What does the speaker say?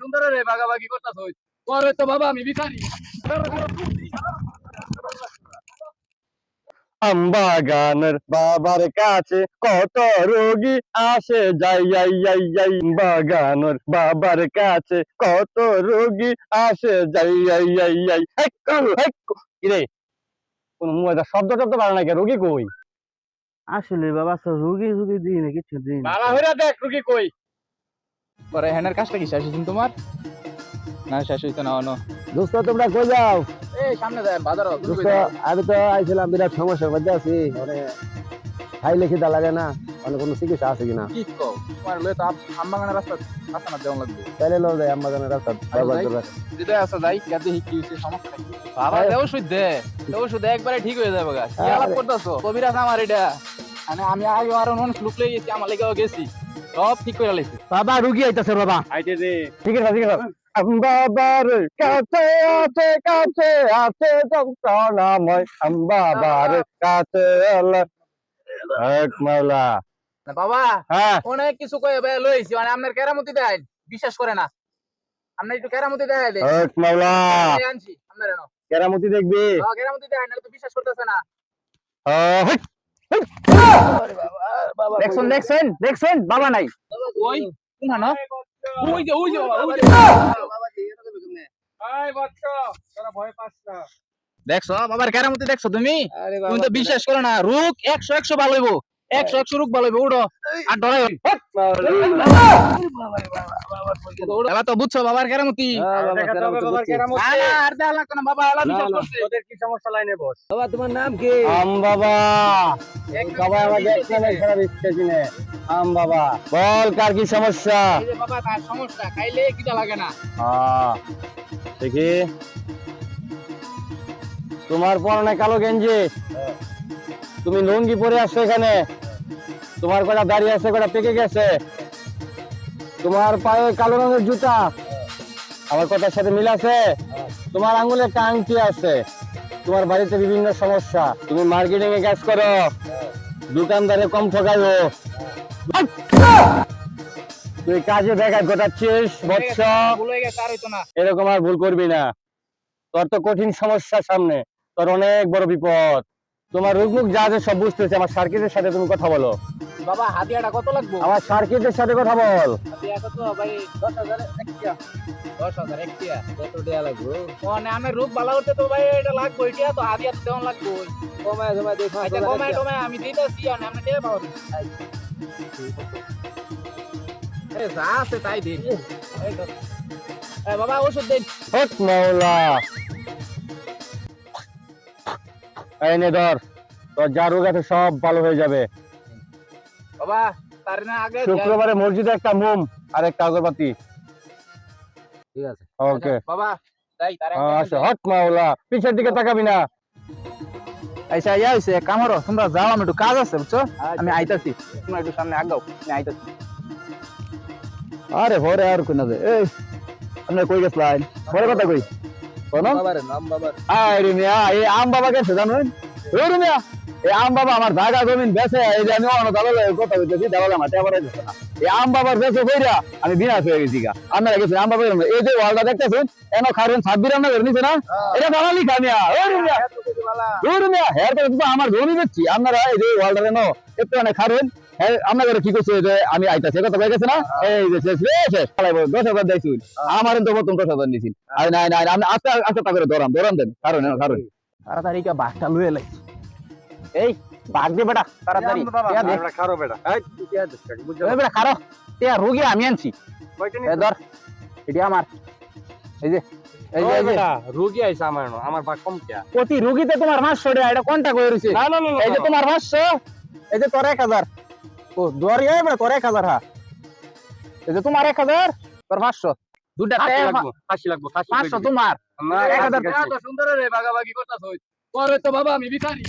সুন্দর রে ভাগাভাগি করতাছ পরে তো বাবা আমি ভিখারি। আমবাগানের বাবার কাছে কত রোগী আসে? যাই যাই যাই যাই বাগানের বাবার কাছে কত রোগী আসে? যাই যাই যাই যাই হেক্কু। কোন মুয়েদা শব্দ টব্দ পারে না কে? রোগী কই? আসলে বাবা রুগী রুগী দিই না কিছু দিই না। বালা হইরা দেখ রুগী কই। পরে হ্যানের কাজটা কি শেষ তোমার? না শেষ হইতো না দোস্ত তোমরা কই যাও? এই সামনে যায় বাজার দোস্ত আমি তো আইছিলাম বিরাট সমস্যার মধ্যে আছি মানে খাই লেখি দা লাগে না মানে কোনো চিকিৎসা আছে কিনা? কি কও? তোমার তো আমবাগানের রাস্তা রাস্তা না দেওয়া লাগবে। তাইলে যাই রাস্তা? দিদা আছে যাই কে দেখি কি হইছে সমস্যা কি বাবা দেও সুদ দে দেও সুদ একবারে ঠিক হয়ে যাবে গা। কি আলাপ করতাছো? কবিরাজ আমার এটা। মানে আমি আগে আরও মানুষ লুক লই গেছি আমার লেগেও গেছি। সব ঠিক করে লাইছি। বাবা রুগী আইতাছে বাবা। আইতে দে। ঠিক আছে ঠিক আছে। বাবার কাছে আছে কাছে আছে যন্ত্রণাময়। বাবার কাছে এক মাওলা। বাবা হ্যাঁ। অনেক কিছু কয়ে বে লইছি মানে আপনার কেরামতি দেয় বিশ্বাস করে না। আপনি একটু কেরামতি দেয় দে এক মাওলা। আনছি আপনার কেরামতি দেখবি। কেরামতি দেয় না তো বিশ্বাস করতেছে না। দেখছেন দেখছেন দেখছেন বাবা নাই। ওই না ওই যে ওই যে ওই যে। দেখছ বাবার কেরামতি দেখছ তুমি? তুমি তো বিশ্বাস করো না রুখ একশো একশো ভালো হইব। একশো একশো রোগ ভালো উঠো। আর ডরাই তো বুঝছ বাবার কেরামতি? আর দেয়া লাগতো না, বাবা বিশ্বাস করছে। কি সমস্যা লাইনে বস? বাবা তোমার নাম কি? আম বাবা। সবাই আমাকে একসাথে খারাপ ইচ্ছে কিনে আম বাবা। বল কার কি সমস্যা? এই যে বাবা তার সমস্যা খাইলে কিটা লাগে না। আহ, দেখি। তোমার পরনে কালো গেঞ্জি। তুমি লুঙ্গি পরে আসছো এখানে। তোমার কটা দাঁড়িয়ে আছে কটা পেকে গেছে। তোমার পায়ে কালো রঙের জুতা। আমার কথার সাথে মিল আছে? তোমার আঙ্গুলে কাংটি আছে। তোমার বাড়িতে বিভিন্ন সমস্যা। তুমি মার্কেটিং এ কাজ করো। দোকানদারে কম ঠকাইও তুই কাজে ব্যাঘাত ঘটাচ্ছিস বৎস এরকম আর ভুল করবি না। তোর তো কঠিন সমস্যা সামনে। তোর অনেক বড় বিপদ। তোমার রোগ যা যা সব বুঝতেছে। আমার সার্কিটের সাথে তুমি কথা বলো। বাবা হাতিয়াটা কত লাগবে? আমার সার্কিটের সাথে কথা বল। হাতিয়া কত ভাই দশ হাজার একটিয়া দশ হাজার একটিয়া কত লাগবে? মানে আমার রোগ ভালো করতে তো ভাই এটা লাগবে এটা তো হাতিয়া তো দেওয়া লাগবে? কমায় দেখো আচ্ছা কমায় টমায় আমি দিতেছি আর আপনি টের পাবেন আরে যা আছে তাই দিন। এই এই বাবা ওষুধ দিন। হট মাওলা। এই নে ধর। তোর যা রোগ আছে সব ভালো হয়ে যাবে। শুক্রবারে মসজিদে একটা মোম আর একটা আগরবাতি। ঠিক আছে। ওকে। বাবা তাই তার আচ্ছা হট মাওলা পিছের দিকে তাকাবি না। আচ্ছা ইয়া হইছে কামড়ো তোমরা যাও আমি একটু কাজ আছে বুঝছ? আমি আইতাছি। তোমরা একটু সামনে আগাও আমি আইতাছি। আরে ভরে আর কোন এই আপনি কই গেছলেন? ভরে কথা কই। কোন বাবার নাম বাবার। রুমিয়া এই আম বাবা গেছে রুমিয়া এই আম বাবা আমার জায়গা জমিন বেচে এই যে আমি অন্য দালালে কথা বলতেছি দালালে আমার টেবার দিচ্ছে না। এই আম বাবার বেচে বইরা আমি বিনাশ হয়ে গেছি গা। আপনারা আম বাবা এই যে ওয়ালটা দেখতেছেন এন খারেন ছাব্বির নিছে না? এটা দালালি খামিয়া হেয়ার করে তো আমার জমি আপনারা এই যে ওয়ালটা রেনো একটু অনেক খারেন। হ্যাঁ আপনাদের কি করছে যে আমি আইতাছি কথা কয়ে গেছে না এই যে শেষ শেষ দশ হাজার দেখছুন আমার তো প্রথম দশ হাজার নিছিল নাই নাই আস্তে আস্তে তা করে ধরাম ধরাম দেন। কারণ কারণ তাড়াতাড়ি কা বাঘটা লুয়ে লাই। এই বাঘ দে বেটা তাড়াতাড়ি। টিয়া দে। বেটা খারো বেটা। এই বেটা খারো। টিয়া রোগী আমি আনছি। এই ধর এটি আমার। এই যে এই যে এই যে। রোগী আইছে আমার আমার বা কম কিয়া প্রতি রোগীতে তোমার পাঁচশো টাকা এটা কোনটা করে রয়েছে না না না এই যে তোমার পাঁচশো এই যে তোর এক হাজার। ও দুয়ারি হয় বেটা তোর এক হাজার হ্যাঁ। এই যে তোমার এক হাজার তোর পাঁচশো। দুটা ফাঁসি লাগবো ফাঁসি পাঁচশো তোমার এক হাজার টাকা সুন্দর রে ভাগাভাগি করতেছ পরে তো বাবা আমি ভিখারি